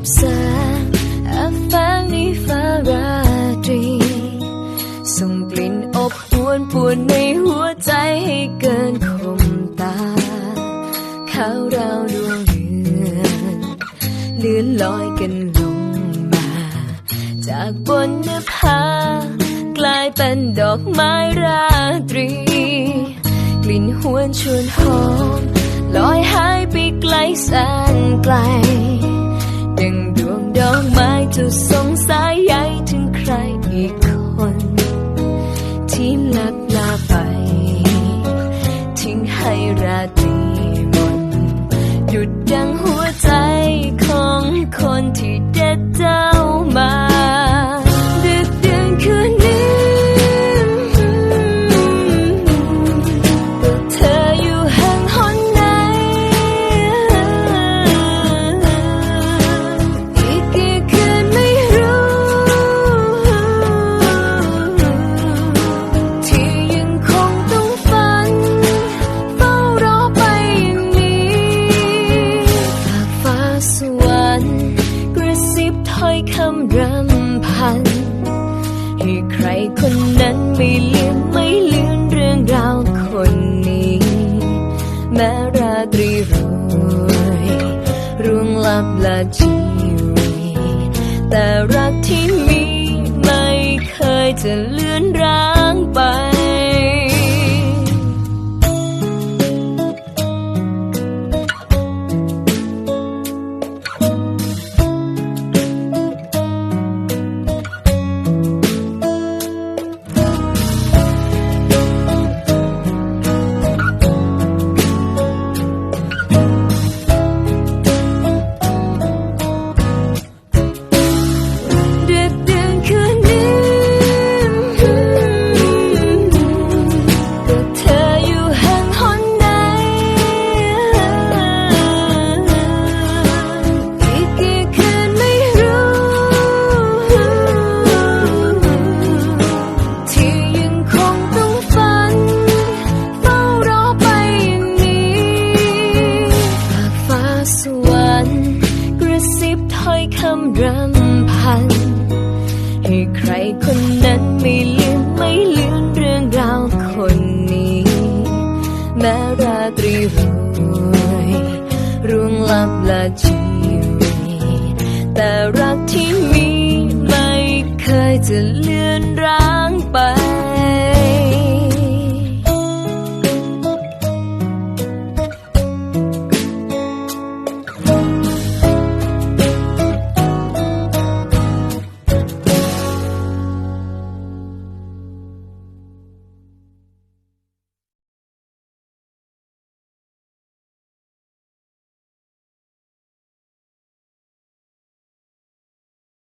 ับแสงแอบแฝงในฟ้าราตรี ส่งกลิ่นอบอวนปวนในหัวใจให้เกินคมตาข้าวเราดวงเดือนเลื่อนลอยกันลงมา จากบนเนื้อผ้ากลายเป็นดอกไม้ราตรี กลิ่นหวนชวนหอมลอยหายไปไกลแสนไกล คำรำพัน ให้ใครคนนั้นไม่ลืมไม่ลืมเรื่องราวคนนี้ แม้ราตรีโรยร่วงลับละชีวีแต่รักที่มี กระซิบถ้อยคำรำพัน ให้ใครคนนั้นไม่ลืมไม่ลืมเรื่องราวคนนี้ แม้ราตรีโรยร่วงลับละชีวีแต่รักที่มีไม่เคยจะเลือนรา